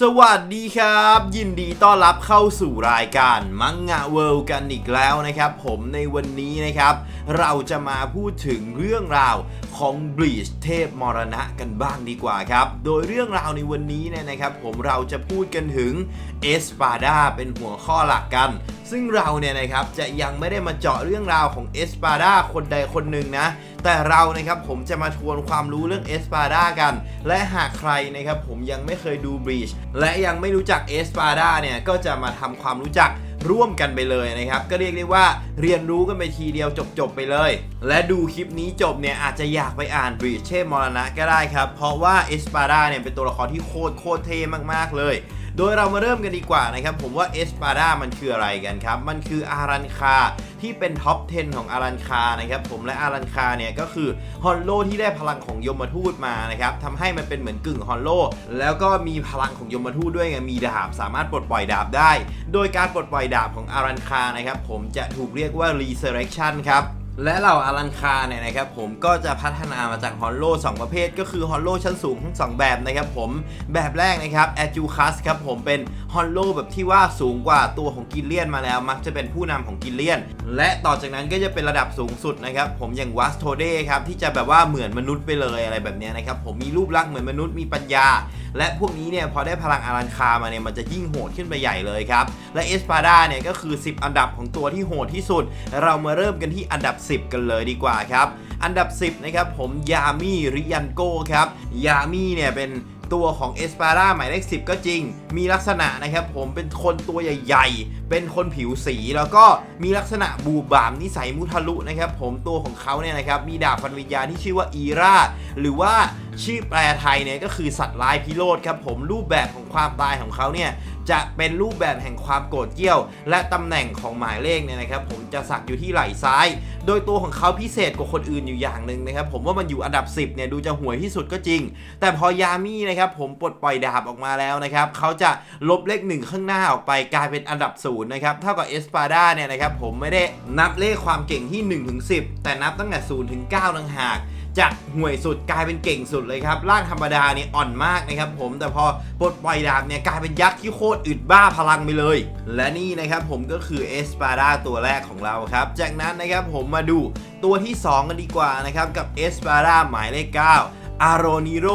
สวัสดีครับ ยินดีต้อนรับเข้าสู่รายการมังงะเวิลด์กันอีกแล้วนะครับ ผมในวันนี้นะครับ เราจะมาพูดถึงเรื่องราวของบลีชเทพมรณะกันบ้างดีกว่าครับ โดยเรื่องราวในวันนี้เนี่ยนะครับผมเราจะพูดกันถึงเอสปาดาเป็นหัวข้อหลักกัน ซึ่งเราเนี่ยนะครับจะยังไม่ได้มาเจาะเรื่องราวของเอสปาดาคนใดคนหนึ่งนะแต่เรานะครับผมจะมาทวนความรู้เรื่องเอสปาดากัน และหากใครนะครับผมยังไม่เคยดูบ e ีชและยังไม่รู้จักเอสปาดาเนี่ยก็จะมาทำความรู้จัก ร่วมกันไปเลยนะครับ ก็เรียกได้ว่าเรียนรู้กันไปทีเดียวจบๆไปเลย และดูคลิปนี้จบเนี่ยอาจจะอยากไปอ่านบริเช่มรณะก็ได้ครับ เพราะว่าเอสปาดาเนี่ยเป็นตัวละครที่โคตรโคตรเท่มากๆเลย โดยเรามาเริ่มกันดีกว่านะครับ ผมว่าเอสปาดามันคืออะไรกันครับ มันคืออารันคาที่เป็นท็อป 10 ของอารันคานะครับผมและอารันคาเนี่ยก็คือฮอนโลที่ได้พลังของยมทูตมานะครับทำให้มันเป็นเหมือนกึ่งฮอนโลแล้วก็มีพลังของยมทูตด้วยไงมีดาบสามารถปลดปล่อยดาบได้ โดยการปลดปล่อยดาบของอารันคานะครับผมจะถูกเรียกว่า Resurrection ครับ และเหล่าอารันคาเนี่ยนะครับผมก็จะพัฒนามาจากฮอลโล2ประเภท ก็คือฮอลโลชั้นสูงทั้งสองแบบนะครับผมแบบแรกนะครับแอจูคัสครับผมเป็นฮอลโลแบบที่ว่าสูงกว่าตัวของกิลเลียนมาแล้ว มักจะเป็นผู้นำของกิลเลียน และต่อจากนั้นก็จะเป็นระดับสูงสุดนะครับผมอย่างวัสโทเดครับที่จะแบบว่าเหมือนมนุษย์ไปเลยอะไรแบบนี้นะครับผมมีรูปลักษณ์เหมือนมนุษย์มีปัญญา และพวกนี้เนี่ยพอได้พลังอารันคามาเนี่ยมันจะยิ่งโหดขึ้นไปใหญ่เลยครับ และเอสปาดาเนี่ยก็คือ 10 อันดับของตัวที่โหดที่สุด เรามาเริ่มกันที่อันดับ 10 กันเลยดีกว่าครับ อันดับ 10 นะครับผมยามีริยันโกครับ ยามีเนี่ยเป็นตัวของเอสปาดาหมายเลข10 ก็จริง มีลักษณะนะครับผมเป็นคนตัวใหญ่ๆ เป็นคนผิวสีแล้วก็มีลักษณะบูบามนิสัยมุทะลุนะครับผมตัวของเขาเนี่ยนะครับมีดาบฟันวิญญาณที่ชื่อว่าอีราหรือว่าชื่อแปลไทยเนี่ยก็คือสัตว์ลายพิโรธครับผมรูปแบบของความตายของเขาเนี่ยจะเป็นรูปแบบแห่งความโกรธเกี้ยว และตำแหน่งของหมายเลขเนี่ยนะครับ ผมจะสักอยู่ที่ไหล่ซ้าย โดยตัวของเขาพิเศษกว่าคนอื่นอยู่อย่างหนึ่งนะครับ ผมว่ามันอยู่อันดับ 10เนี่ยดูจะห่วยที่สุดก็จริง แต่พอยามี่นะครับผมปลดปล่อยดาบออกมาแล้วนะครับเขาจะลบเลขหนึ่งข้างหน้าออกไปกลายเป็นอันดับศูนย์นะครับเท่ากับเอสปาดาเนี่ยนะครับผมไม่ได้นับเลขความเก่งที่1ถึง10 แต่นับตั้งแต่0ถึง9ต่างหาก จากห่วยสุดกลายเป็นเก่งสุดเลยครับร่างธรรมดาเนี่ยอ่อนมากนะครับผมแต่พอปลดปล่อยดาบเนี่ยกลายเป็นยักษ์ที่โคตรอึดบ้าพลังไปเลย และนี่นะครับผมก็คือเอสปาดาตัวแรกของเราครับ จากนั้นนะครับผมมาดูตัวที่ 2 กันดีกว่านะครับกับเอสปาดาหมายเลข9อารอนิโร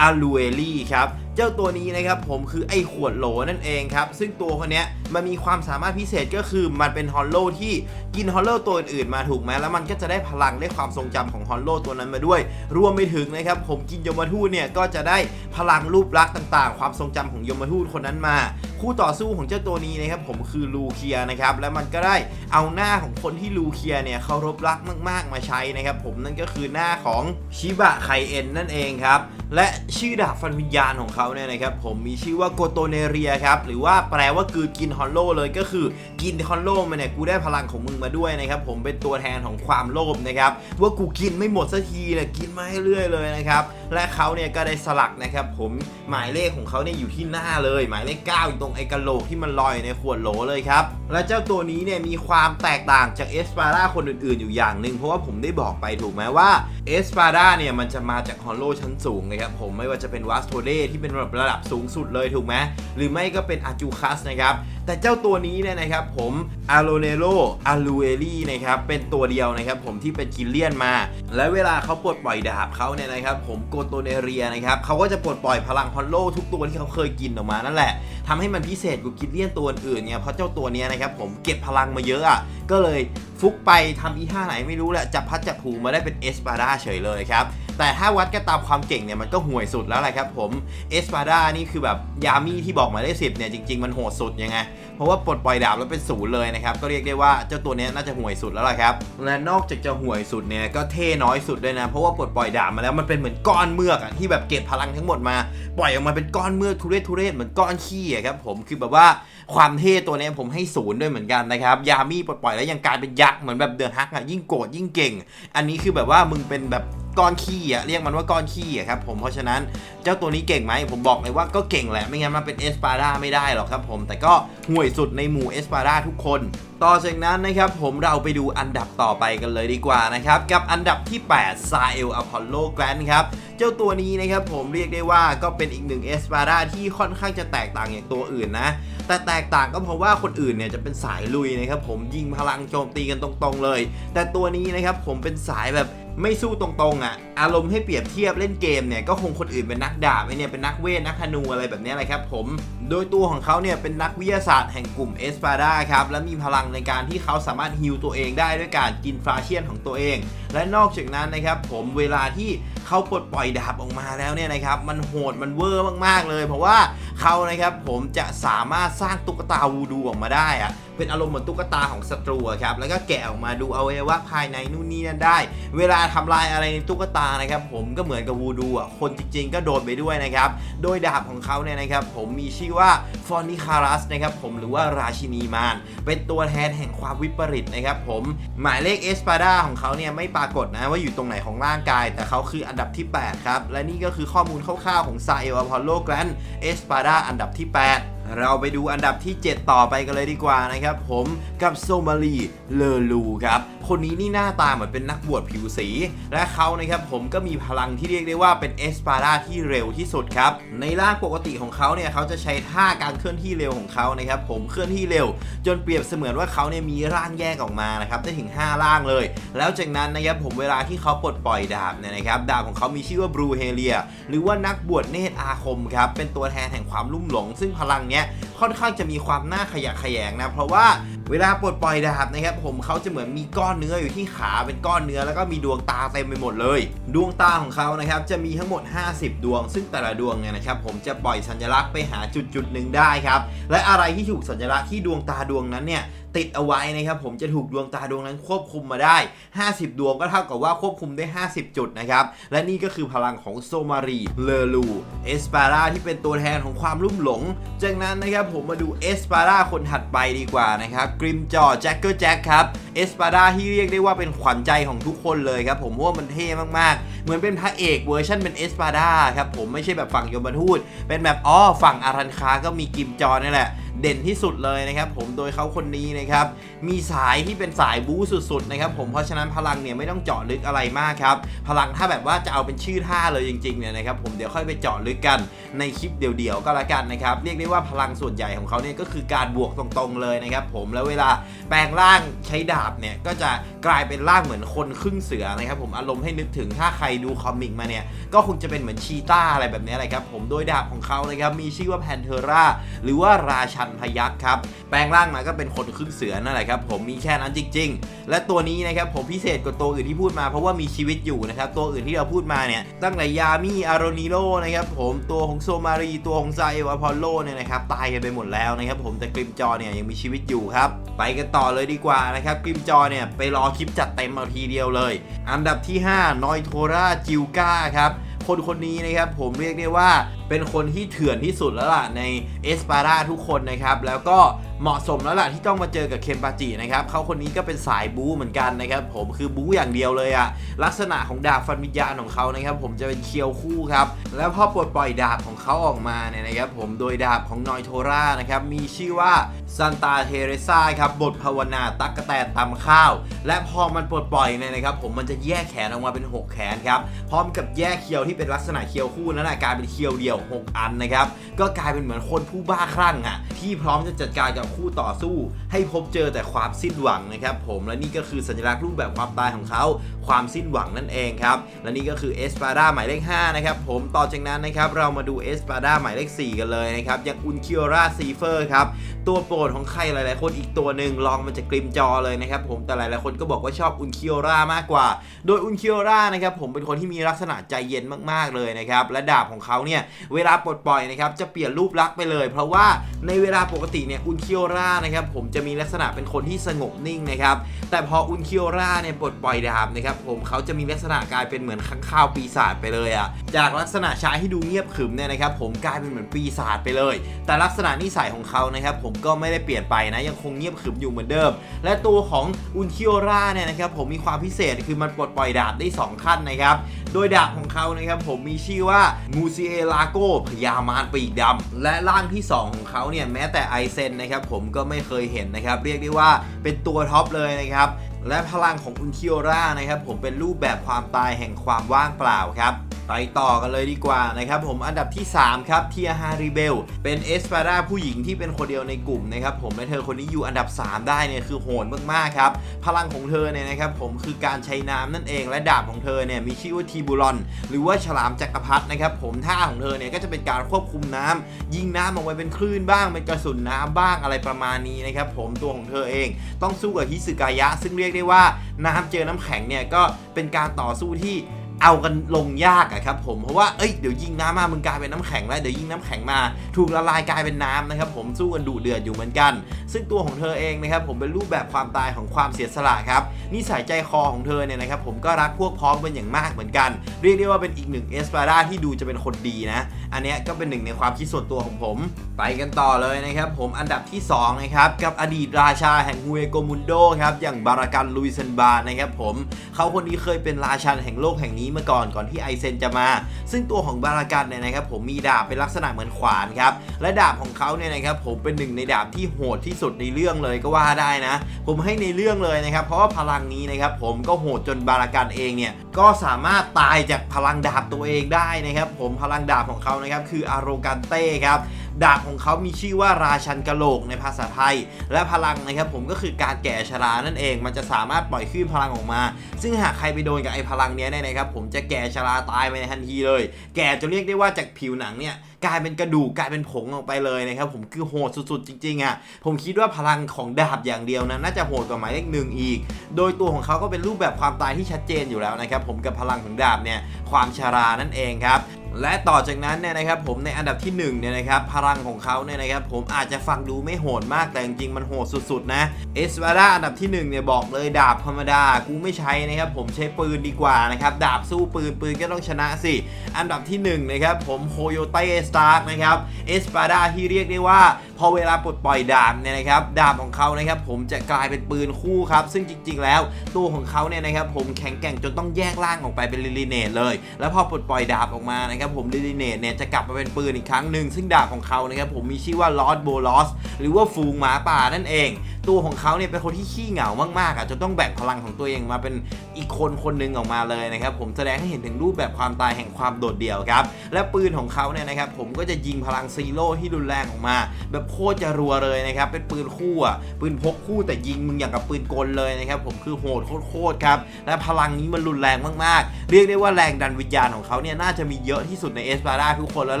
อาลูเอลี่ครับ เจ้าตัวนี้นะครับผมคือไอ้ขวดโหลนั่นเองครับ ซึ่งตัวคนเนี้ย มันมีความสามารถพิเศษก็คือมันเป็นฮอลโลที่กินฮอลโลตัวอื่นๆมาถูกไหมแล้วมันก็จะได้พลังได้ความทรงจำของฮอลโลตัวนั้นมาด้วย รวมไปถึงนะครับผมกินยมทูตเนี่ยก็จะได้พลังรูปลักษณ์ต่างๆ ความทรงจำของยมทูตคนนั้นมา คู่ต่อสู้ของเจ้าตัวนี้นะครับผมคือลูเคียนะครับและมันก็ได้เอาหน้าของคนที่ลูเคียเนี่ยเคารพรักมาก ๆ มาใช้นะครับผมนั่นก็คือหน้าของชิบะไคเอ็นนั่นเองครับและชื่อดาบฟันวิญญาณของเขาเนี่ยนะครับผมมีชื่อว่าโกโตเนเรียครับหรือว่าแปลว่าคือกินฮอลโลเลยก็คือกินฮอลโลมาเนี่ยกูได้พลังของมึงมาด้วยนะครับผมเป็นตัวแทนของความโลภนะครับว่ากูกินไม่หมดสักทีเนี่ยกินมาให้เรื่อยเลยนะครับ และเขาเนี่ยก็ได้สลักนะครับผมหมายเลขของเขาเนี่ยอยู่ที่หน้าเลย หมายเลข9อยู่ตรงไอ้กะโหลกที่มันลอยในขวดโหลเลยครับและเจ้าตัวนี้เนี่ยมีความแตกต่างจากเอสปาร่าคนอื่นๆ อยู่อย่างหนึ่งเพราะว่าผมได้บอกไปถูกไหมว่าเอสปาร่าเนี่ยมันจะมาจากฮอลโลชั้นสูงนะครับผมไม่ว่าจะเป็นวัสโทเดที่เป็นระดับสูงสุดเลยถูกไหมหรือไม่ก็เป็นอาจูคัสนะครับแต่เจ้าตัวนี้เนี่ยนะครับผมอาโ o เนโรอาลูเอลี่นะครับเป็นตัวเดียวนะครับผมที่เป็นกิลเลียนมา และเวลาเขาปลดปล่อยดาบเขาเนี่ยนะครับผมโกโตเนเรียนะครับเขาก็จะปลดปล่อยพลังฮอลโลทุกตัวที่เขาเคยกินออกมานั่นแหละทำให้มันพิเศษกว่ากินเลียนตัวอื่นเนี่ยเพราะเจ้าตัวนี้นะครับผมเก็บพลังมาเยอะอะก็เลยฟุกไปทำอีท่าไหนไม่รู้แหละจับพัดจับผูมาได้เป็นเอสปาร่าเฉยเลยครับ แต่ถ้าวัดกันตามความเก่งเนี่ยมันก็ห่วยสุดแล้วแหละครับผมเอสปาดานี่คือแบบยามี่ที่บอกมายเลขสิบเนี่ยจริงๆมันโหดสุดยังไงเพราะว่าปลดปล่อยดาบแล้วเป็นศูนย์เลยนะครับก็เรียกได้ว่าเจ้าตัวนี้น่าจะห่วยสุดแล้วแหละครับและนอกจากจะห่วยสุดเนี่ยก็เท่น้อยสุดด้วยนะเพราะว่าปลดปล่อยดาบมาแล้วมันเป็นเหมือนก้อนเมือกอะที่แบบเก็บพลังทั้งหมดมา ปล่อยออกมาเป็นก้อนเมือกทุเรศทุเรศเหมือนก้อนขี้อะครับผมคือแบบว่าความเท่ตัวนี้ผมให้ศูนย์ด้วยเหมือนกันนะครับยามี่ปลดปล่อยแล้วยังกลายเป็นยักษ์เหมือนแบบเดอะฮักอะยิ่งโกรธยิ่งเก่ง อันนี้คือแบบว่ามึงเป็นแบบ ก้อนขี้อะเรียกมันว่าก้อนขี้อะครับผมเพราะฉะนั้นเจ้าตัวนี้เก่งไหมผมบอกเลยว่าก็เก่งแหละไม่งั้นมันเป็นเอสปาร่าไม่ได้หรอกครับผมแต่ก็ห่วยสุดในหมู่เอสปาร่าทุกคน ต่อจากนั้นนะครับผมเราไปดูอันดับต่อไปกันเลยดีกว่านะครับกับอันดับที่8ซาเอลอพอลโลแกรนครับเจ้าตัวนี้นะครับผมเรียกได้ว่าก็เป็นอีกหนึ่งเอสปาร่าที่ค่อนข้างจะแตกต่างจากตัวอื่นนะแต่แตกต่างก็เพราะว่าคนอื่นเนี่ยจะเป็นสายลุยนะครับผมยิงพลังโจมตีกันตรงๆเลย แต่ตัวนี้นะครับผมเป็นสายแบบ ไม่สู้ตรงๆอะ อารมณ์ให้เปรียบเทียบเล่นเกมเนี่ยก็คงคนอื่นเป็นนักดาบไอเนี่ยเป็นนักเวทนักธนูอะไรแบบนี้ยแหละครับผม โดยตัวของเขาเนี่ยเป็นนักวิทยาศาสตร์แห่งกลุ่มเอสปาร่าครับและมีพลังในการที่เขาสามารถฮิวตัวเองได้ด้วยการกินฟาเชียนของตัวเอง และนอกจากนั้นนะครับผมเวลาที่ เขาปลดปล่อยดาบออกมาแล้วเนี่ยนะครับมันโหดมันเวอร์มากๆเลย เพราะว่าเขานะครับผมจะสามารถสร้างตุ๊กตาวูดูออกมาได้อะเป็นอารมณ์เหมือนตุ๊กตาของศัตรูครับแล้วก็แกะออกมาดูเอาไว้ว่าภายในนู่นนี่นั่นได้ เวลาทำลายอะไรในตุ๊กตานะครับผมก็เหมือนกับวูดูอะคนจริงๆ ก็โดนไปด้วยนะครับโดยดาบของเขาเนี่ยนะครับผมมีชื่อว่าฟอนิคารัสนะครับผมหรือว่าราชินีมารเป็นตัวแทนแห่งความวิปริตนะครับผมหมายเลขเอสปาดาของเขาเนี่ยไม่ปรากฏนะว่าอยู่ตรงไหนของร่างกาย แต่เขาคืออันดับับที่ 8 ครับ และนี่ก็คือข้อมูลคร่าวๆของซาเอลอพอลโลแกรนเอสปาดาอันดับที่ 8 เราไปดูอันดับที่ 7 ต่อไปกันเลยดีกว่านะครับ ผมกับโซมาลีเลอลูครับ คนนี้นี่หน้าตาเหมือนเป็นนักบวชผิวสี และเขานะครับผมก็มีพลังที่เรียกได้ว่าเป็นเอสปาร่าที่เร็วที่สุดครับ ในร่างปกติของเขาเนี่ยเขาจะใช้ท่าการเคลื่อนที่เร็วของเขานะครับผมเคลื่อนที่เร็ว จนเปรียบเสมือนว่าเขาเนี่ยมีร่างแยกออกมานะครับได้ถึง 5 ร่างเลย แล้วจากนั้นนะครับผมเวลาที่เขาปลดปล่อยดาบเนี่ยนะครับดาบของเขามีชื่อว่าบรูเฮเลียหรือว่านักบวชเนตรอาคมครับเป็นตัวแทนแห่งความลุ่มหลง ซึ่งพลังเนี้ยค่อนข้างจะมีความน่าขยะแขยงนะเพราะว่า เวลาปลดปล่อยดาบนะครับผมเขาจะเหมือนมีก้อนเนื้ออยู่ที่ขาเป็นก้อนเนื้อแล้วก็มีดวงตาเต็มไปหมดเลย ดวงตาของเขานะครับจะมีทั้งหมด 50 ดวง ซึ่งแต่ละดวงเนี่ยนะครับผมจะปล่อยสัญลักษณ์ไปหาจุดจุดหนึ่งได้ครับและอะไรที่ถูกสัญลักษณ์ที่ดวงตาดวงนั้นเนี่ยติดเอาไว้นะครับผมจะถูกดวงตาดวงนั้นควบคุมมาได้ 50 ดวงก็เท่ากับว่าควบคุมได้ 50 จุดนะครับ และนี่ก็คือพลังของโซมารี เลลูเอสปาร่าที่เป็นตัวแทนของความลุ่มหลง จากนั้นนะครับผมมาดูเอสปาร่าคนถัดไปดีกว่านะครับกริมจอแจ็คเกอร์แจ็คครับเอสปาร่าที่เรียกได้ว่าเป็นขวัญใจของทุกคนเลยครับผมเพราะว่ามันเท่มากๆ เหมือนเป็นพระเอกเวอร์ชันเป็นเอสปาร่าครับผมไม่ใช่แบบฝั่งยมทูตเป็นแบบอ๋อฝั่งอารันคาก็มีกิมจอนี่แหละเด่นที่สุดเลยนะครับผมโดยเขาคนนี้นะครับ มีสายที่เป็นสายบู๊สุดๆนะครับผมเพราะฉะนั้นพลังเนี่ยไม่ต้องเจาะลึกอะไรมากครับ พลังถ้าแบบว่าจะเอาเป็นชื่อท่าเลยจริงๆเนี่ยนะครับผมเดี๋ยวค่อยไปเจาะลึกกันในคลิปเดี่ยวๆก็แล้วกันนะครับ เรียกได้ว่าพลังส่วนใหญ่ของเขาเนี่ยก็คือการบวกตรงๆเลยนะครับผมแล้วเวลาแปลงร่างใช้ดาบเนี่ยก็จะกลายเป็นร่างเหมือนคนครึ่งเสือนะครับผมอารมณ์ให้นึกถึงถ้าใครดูคอมิกมาเนี่ยก็คงจะเป็นเหมือนชีต้าอะไรแบบนี้แหละครับผมโดยดาบของเขานะครับมีชื่อว่าแพนเทอร่าหรือว่าราชันพยัคฆ์ครับแปลงร่างมาก็เป็นคนครึ่งเสือนั่นแหละครับผมมีแค่นั้นจริง ๆ และตัวนี้นะครับผมพิเศษกว่าตัวอื่นที่พูดมาเพราะว่ามีชีวิตอยู่นะครับตัวอื่นที่เราพูดมาเนี่ยตั้งแต่ยามีอารอนิโรนะครับผมตัวของโซมารีตัวของไซเอลอพอลโลเนี่ยนะครับตายกันไปหมดแล้วนะครับผมแต่กริมจอเนี่ยยังมีชีวิตอยู่ครับไปกันต่อเลยดีกว่านะครับกริมจอเนี่ย ไปรอคลิปจัดเต็มเอาทีเดียวเลย อันดับที่ 5 นอยโทราจิวกาครับคนคนนี้นะครับผมเรียกได้ว่าเป็นคนที่เถื่อนที่สุดแล้วล่ะในเอสปาร่าทุกคนนะครับ แล้วก็ เหมาะสมแล้วล่ะที่ต้องมาเจอกับเคนปาจินะครับเขาคนนี้ก็เป็นสายบู๊เหมือนกันนะครับผมคือบู๊อย่างเดียวเลยอะลักษณะของดาบฟันวิญญาณของเขานะครับผมจะเป็นเคียวคู่ครับแล้วพอปลดปล่อยดาบของเขาออกมาเนี่ยนะครับผมโดยดาบของนอยโทรานะครับมีชื่อว่าซันตาเทเรซาครับบทภาวนาตักกะแตนตำข้าว และพอมันปลดปล่อยเนี่ยนะครับผมมันจะแยกแขนออกมาเป็น 6 แขนครับพร้อมกับแยกเคียวที่เป็นลักษณะเคียวคู่นั้นนะกลายเป็นเคียวเดียว 6 อันนะครับก็กลายเป็นเหมือนคนผู้บ้าคลั่งอะที่พร้อมจะจัดการกับคู่ต่อสู้ ให้พบเจอแต่ความสิ้นหวังนะครับผมและนี่ก็คือสัญลักษณ์รูปแบบความตายของเขาความสิ้นหวังนั่นเองครับและนี่ก็คือเอสปาดาหมายเลข5นะครับผมต่อจากนั้นนะครับเรามาดูเอสปาดาหมายเลข 4 กันเลยนะครับอย่างอุนคิโอราซีเฟอร์ครับตัวโปรดของใครหลายๆ คนอีกตัวหนึ่งลองมันจะกริมจอเลยนะครับผมแต่หลายๆคนก็บอกว่าชอบอุนคิโอรามากกว่า โดยอุนคิโอรานะครับผมเป็นคนที่มีลักษณะใจเย็นมากๆเลยนะครับและดาบของเขาเนี่ยเวลาปลดปล่อยนะครับจะเปลี่ยนรูปลักษณ์ไปเลย เพราะว่าในเวลาปกติเนี่ยอุนคิโอรานะครับผมจะมีลักษณะเป็นคนที่สงบนิ่งนะครับแต่พออุนคิโอราเนี่ยปลดปล่อยดาบนะครับผมเขาจะมีลักษณะกลายเป็นเหมือนข้างข้าวปีศาจไปเลยอะจากลักษณะชายที่ดูเงียบขึมเนี่ยนะครับผมกลายเป็นเหมือนปีศาจไปเลย แต่ลักษณะนิสัยของเขานะครับผมก็ไม่ได้เปลี่ยนไปนะยังคงเงียบขึมอยู่เหมือนเดิม และตัวของอุนคิโอราเนี่ยนะครับผมมีความพิเศษคือมันปลดปล่อยดาบได้สองขั้นนะครับโดยดาบของเขานะครับผมมีชื่อว่ามูซิเอลาโกพยามารปีกดำและร่างที่ 2 ของเขาเนี่ยแม้แต่ไอเซนนะครับผมก็ไม่เคยเห็นนะครับ เรียกได้ว่าเป็นตัวท็อปเลยนะครับ และพลังของอุนคิโอรานะครับ ผมเป็นรูปแบบความตายแห่งความว่างเปล่าครับ ไปต่อกันเลยดีกว่านะครับผมอันดับที่ 3 ครับเทียฮาริเบลเป็นเอสปาดาผู้หญิงที่เป็นคนเดียวในกลุ่มนะครับผมและเธอคนนี้อยู่อันดับ 3 ได้เนี่ยคือโหดมากๆครับ พลังของเธอเนี่ยนะครับผมคือการใช้น้ำนั่นเองและดาบของเธอเนี่ยมีชื่อว่าทีบูรอน หรือว่าฉลามจักรพรรดินะครับผมท่าของเธอเนี่ยก็จะเป็นการควบคุมน้ำยิงน้ำออกไปเป็นคลื่นบ้างเป็นกระสุนน้ำบ้างอะไรประมาณนี้นะครับผมตัวของเธอเอง ต้องสู้กับฮิสึกายะ ซึ่งเรียกได้ว่าน้ำเจอน้ำแข็งเนี่ยก็เป็นการต่อสู้ที่ เอากันลงยากอะครับผมเพราะว่าเอ้ยเดี๋ยวยิงน้ำมามึงกลายเป็นน้ำแข็งแล้วเดี๋ยวยิงน้ำแข็งมา ถูกละลายกลายเป็นน้ำนะครับผมสู้กันดุเดือดอยู่เหมือนกัน ซึ่งตัวของเธอเองนะครับผมเป็นรูปแบบความตายของความเสียสละครับนิสัยใจคอของเธอเนี่ยนะครับผมก็รักพวกพ้องเป็นอย่างมากเหมือนกัน เรียกได้ว่าเป็นอีกหนึ่งเอสปาร่าที่ดูจะเป็นคนดีนะ อันนี้ก็เป็นหนึ่งในความคิดส่วนตัวของผม ไปกันต่อเลยนะครับผมอันดับที่2นะครับกับอดีตราชาแห่งฮุเอโกมุนโดครับอย่างบารากันลุยเซนบานะครับผมเขาคนนี้เคยเป็นราชันแห่งโลกแห่งนี้มาก่อนก่อนที่ไอเซนจะมา ซึ่งตัวของบารากันเนี่ยนะครับ ผมมีดาบเป็นลักษณะเหมือนขวานครับ และดาบของเขาเนี่ยนะครับ ผมเป็นหนึ่งในดาบที่โหดที่สุดในเรื่องเลยก็ว่าได้นะ ผมให้ในเรื่องเลยนะครับ เพราะว่าพลังนี้นะครับผมก็โหดจนบารากันเองเนี่ยก็สามารถตายจากพลังดาบตัวเองได้นะครับ ผมพลังดาบของเขานะครับคืออารโกันเต้ครับ ดาบของเขามีชื่อว่าราชันกะโหลกในภาษาไทย และพลังนะครับผมก็คือการแก่ชรานั่นเอง มันจะสามารถปล่อยคลื่นพลังออกมา ซึ่งหากใครไปโดนกับไอ้พลังเนี้ยเนี่ยนะครับผมจะแก่ชราตายไปในทันทีเลย แก่จะเรียกได้ว่าจากผิวหนังเนี่ย กลายเป็นกระดูกกลายเป็นผงออกไปเลยนะครับผมคือโหดสุดๆ จริงๆอะผมคิดว่าพลังของดาบอย่างเดียวนะน่าจะโหดกว่าหมายเลขหนึ่งอีก โดยตัวของเขาก็เป็นรูปแบบความตายที่ชัดเจนอยู่แล้วนะครับผมกับพลังของดาบเนี่ยความชารานั่นเองครับและต่อจากนั้นเนี่ยนะครับผมในอันดับที่1เนี่ยนะครับพลังของเขาเนี่ยนะครับผมอาจจะฟังดูไม่โหดมากแต่จริงๆมันโหดสุดๆนะเอสวาร่าอันดับที่1เนี่ยบอกเลยดาบธรรมดากูไม่ใช้นะครับผมใช้ปืนดีกว่านะครับดาบสู้ปืนปืนก็ต้องชนะสิอันดับที่1นะครับผมโคโยเตสตาร์กนะครับเอสปาดาที่เรียกได้ว่า พอเวลาปลดปล่อยดาบเนี่ยนะครับดาบของเขานะครับผมจะกลายเป็นปืนคู่ครับซึ่งจริง ๆ แล้ว ตัวของเขาเนี่ยนะครับผมแข็งแกร่งจนต้องแยกร่างออกไปเป็นลิลิเนตเลย แล้วพอปลดปล่อยดาบออกมานะครับผมลิลิเนตเนี่ยจะกลับมาเป็นปืนอีกครั้งหนึ่งซึ่งดาบของเขานะครับผมมีชื่อว่าลอสโบลอสหรือว่าฟูงหมาป่านั่นเองตัวของเขาเนี่ยเป็นคนที่ขี้เหงามากๆอะจนต้องแบ่งพลังของตัวเองมาเป็นอีกคนคนหนึ่งออกมาเลยนะครับผมแสดงให้เห็นถึงรูปแบบความตายแห่งความโดดเดี่ยวครับและปืนของเขาเนี่ยนะครับผมก็จะยิงพลังซีโร่ที่รุนแรงออกมา แบบโคตรจะรัวเลยนะครับเป็นปืนคู่อะปืนพกคู่แต่ยิงมึงอย่างกับปืนกลเลยนะครับผมคือโหดโคตรครับและพลังนี้มันรุนแรงมากๆ เรียกได้ว่าแรงดันวิญญาณของเขาเนี่ยน่าจะมีเยอะที่สุดในเอสปาร่าทุกคนแล้ว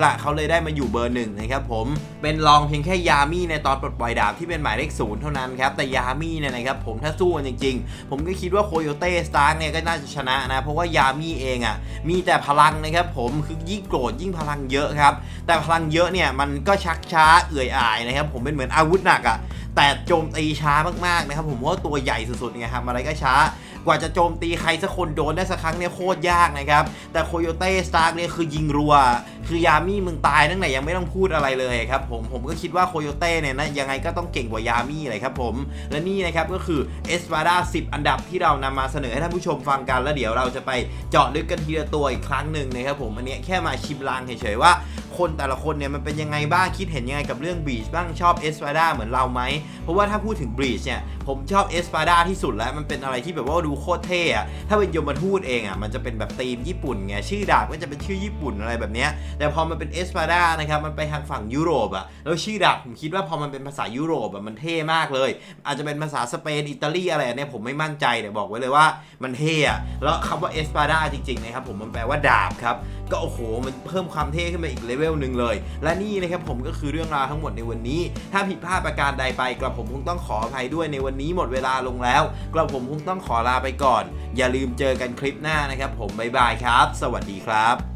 ล่ะเขาเลยได้มาอยู่เบอร์หนึ่งนะครับผมเป็นรองเพียงแค่ยามี่ในตอนปลดปล่อยดาบที่เป็นหมายเลขศูนย์เท่านั้นครับแต่ยามี่เนี่ยนะครับผมถ้าสู้กันจริง ๆ ผมก็คิดว่าโคโยเต้สตาร์เนี่ยก็น่าจะชนะนะ เพราะว่ายามี่เองอะมีแต่พลังนะครับผมคือยิ่งโกรธยิ่งพลังเยอะครับ แต่พลังเยอะเนี่ยมันก็ชักช้าเอื่อยอายนะครับผมเป็นเหมือนอาวุธหนักอะแต่โจมตีช้ามากๆนะครับผมเพราะว่าตัวใหญ่สุดๆไงครับอะไรก็ช้า กว่าจะโจมตีใครสักคนโดนได้สักครั้งเนี่ยโคตรยากนะครับ แต่โคโยเต้สตาร์กเนี่ยคือยิงรัว คือยามี่มึงตายตั้งแต่ยังไม่ต้องพูดอะไรเลยครับผมผมก็คิดว่าโคโยเต้เนี่ยนะยังไงก็ต้องเก่งกว่ายามี่เลยครับผมและนี่นะครับก็คือเอสวาดา10 อันดับที่เรานำมาเสนอให้ท่านผู้ชมฟังกันแล้วเดี๋ยวเราจะไปเจาะลึกกันทีละตัวอีกครั้งหนึ่งนะครับผมอันนี้แค่มาชิมลางเฉยๆว่า คนแต่ละคนเนี่ยมันเป็นยังไงบ้างคิดเห็นยังไงกับเรื่องบีชบ้างชอบเอสปาดาเหมือนเราไหม เพราะว่าถ้าพูดถึงบีชเนี่ยผมชอบเอสปาดาที่สุดแล้วมันเป็นอะไรที่แบบว่าดูโคตรเท่อะถ้าเป็นยมทูตเองอะมันจะเป็นแบบธีมญี่ปุ่นไงชื่อดาบก็จะเป็นชื่อญี่ปุ่นอะไรแบบเนี้ยแต่พอมันเป็นเอสปาดานะครับมันไปทางฝั่งยุโรปอะแล้วชื่อดาบผมคิดว่าพอมันเป็นภาษายุโรปอะมันเท่มากเลย อาจจะเป็นภาษาสเปนอิตาลีอะไรเนี่ยผมไม่มั่นใจแต่บอกไว้เลยว่ามันเท่อะแล้วคำว่าเอสปาดาจริงๆนะครับผมมันแปลว่าดาบครับ ก็โอ้โห มันเพิ่มความเท่ขึ้นมาอีกเลเวลหนึ่งเลย และนี่นะครับผมก็คือเรื่องราวทั้งหมดในวันนี้ ถ้าผิดพลาดประการใดไปกระผมคงต้องขออภัยด้วยในวันนี้หมดเวลาลงแล้วกระผมคงต้องขอลาไปก่อน อย่าลืมเจอกันคลิปหน้านะครับผมบ๊ายบายครับ สวัสดีครับ